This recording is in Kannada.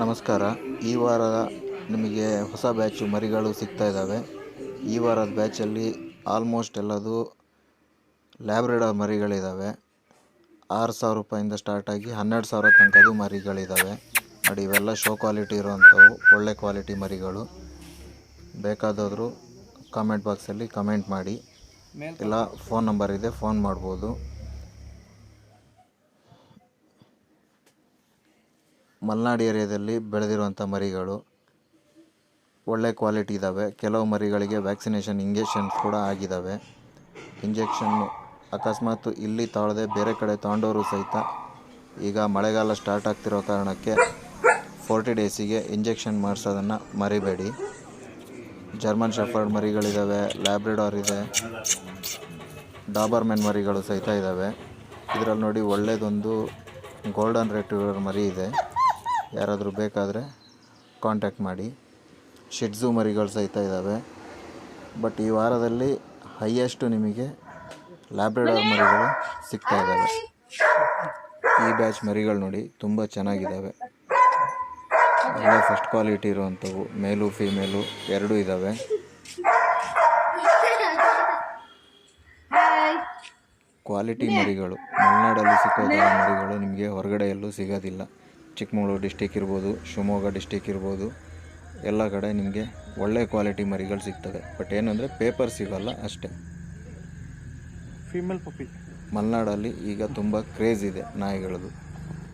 ನಮಸ್ಕಾರ. ಈ ವಾರ ನಿಮಗೆ ಹೊಸ ಬ್ಯಾಚು ಮರಿಗಳು ಸಿಗ್ತಾ ಇದ್ದಾವೆ. ಈ ವಾರದ ಬ್ಯಾಚಲ್ಲಿ ಆಲ್ಮೋಸ್ಟ್ ಎಲ್ಲದು ಲ್ಯಾಬ್ರೆಡಾರ್ ಮರಿಗಳಿದ್ದಾವೆ ಆರು ಸಾವಿರ ರೂಪಾಯಿಂದ ಸ್ಟಾರ್ಟಾಗಿ ಹನ್ನೆರಡು ಸಾವಿರ ತನಕದು ಮರಿಗಳಿದ್ದಾವೆ ನೋಡಿ, ಇವೆಲ್ಲ ಶೋ ಕ್ವಾಲಿಟಿ ಇರುವಂಥವು, ಒಳ್ಳೆ ಕ್ವಾಲಿಟಿ ಮರಿಗಳು. ಬೇಕಾದವರು ಕಾಮೆಂಟ್ ಬಾಕ್ಸಲ್ಲಿ ಕಮೆಂಟ್ ಮಾಡಿ. ಇಲ್ಲ, ಫೋನ್ ನಂಬರ್ ಇದೆ, ಫೋನ್ ಮಾಡ್ಬೋದು. ಮಲೆನಾಡು ಏರಿಯಾದಲ್ಲಿ ಬೆಳೆದಿರುವಂಥ ಮರಿಗಳು ಒಳ್ಳೆ ಕ್ವಾಲಿಟಿ ಇದ್ದಾವೆ. ಕೆಲವು ಮರಿಗಳಿಗೆ ವ್ಯಾಕ್ಸಿನೇಷನ್ ಇಂಜೆಕ್ಷನ್ ಕೂಡ ಆಗಿದ್ದಾವೆ. ಇಂಜೆಕ್ಷನ್ನು ಅಕಸ್ಮಾತ್ ಇಲ್ಲಿ ತಾಳದೆ ಬೇರೆ ಕಡೆ ತಗೊಂಡವರು ಸಹಿತ ಈಗ ಮಳೆಗಾಲ ಸ್ಟಾರ್ಟ್ ಆಗ್ತಿರೋ ಕಾರಣಕ್ಕೆ ಫೋರ್ಟಿ ಡೇಸಿಗೆ ಇಂಜೆಕ್ಷನ್ ಮಾಡಿಸೋದನ್ನು ಮರಿಬೇಡಿ. ಜರ್ಮನ್ ಶೆಫರ್ಡ್ ಮರಿಗಳಿದ್ದಾವೆ ಲ್ಯಾಬ್ರೆಡಾರ್ ಇದೆ, ಡಾಬರ್ಮೆನ್ ಮರಿಗಳು ಸಹಿತ ಇದ್ದಾವೆ ಇದರಲ್ಲಿ ನೋಡಿ ಒಳ್ಳೆಯದೊಂದು ಗೋಲ್ಡನ್ ರೆಟ್ರಿವರ್ ಮರಿ ಇದೆ. ಯಾರಾದರೂ ಬೇಕಾದರೆ ಕಾಂಟ್ಯಾಕ್ಟ್ ಮಾಡಿ. ಶೆಡ್ಸು ಮರಿಗಳು ಸಹಿತ ಇದ್ದಾವೆ ಬಟ್ ಈ ವಾರದಲ್ಲಿ ಹೈಯೆಸ್ಟು ನಿಮಗೆ ಲ್ಯಾಬ್ರೆಡಾರ್ ಮರಿಗಳು. ಸಿಗ್ತಾ ಇದ್ದಾವೆ ಈ ಬ್ಯಾಚ್ ಮರಿಗಳು ನೋಡಿ ತುಂಬ ಚೆನ್ನಾಗಿದ್ದಾವೆ ಎಲ್ಲ ಫಸ್ಟ್ ಕ್ವಾಲಿಟಿ ಇರುವಂಥವು. ಮೇಲು ಫೀಮೇಲು ಎರಡೂ ಇದ್ದಾವೆ ಕ್ವಾಲಿಟಿ ಮರಿಗಳು. ಮಲೆನಾಡಲ್ಲಿ ಸಿಕ್ಕೋದ ಮರಿಗಳು ನಿಮಗೆ ಹೊರಗಡೆ ಎಲ್ಲೂ ಸಿಗೋದಿಲ್ಲ. ಚಿಕ್ಕಮಗಳೂರು ಡಿಸ್ಟಿಕ್ ಇರ್ಬೋದು ಶಿವಮೊಗ್ಗ ಡಿಸ್ಟಿಕ್ ಇರ್ಬೋದು ಎಲ್ಲ ಕಡೆ ನಿಮಗೆ ಒಳ್ಳೆ ಕ್ವಾಲಿಟಿ ಮರಿಗಳು ಸಿಗ್ತವೆ. ಬಟ್ ಏನಂದರೆ ಪೇಪರ್ ಸಿಗೋಲ್ಲ ಅಷ್ಟೇ. ಫೀಮೇಲ್ ಪಪ್ಪಿ ಮಲೆನಾಡಲ್ಲಿ ಈಗ ತುಂಬ ಕ್ರೇಜ್ ಇದೆ ನಾಯಿಗಳದು.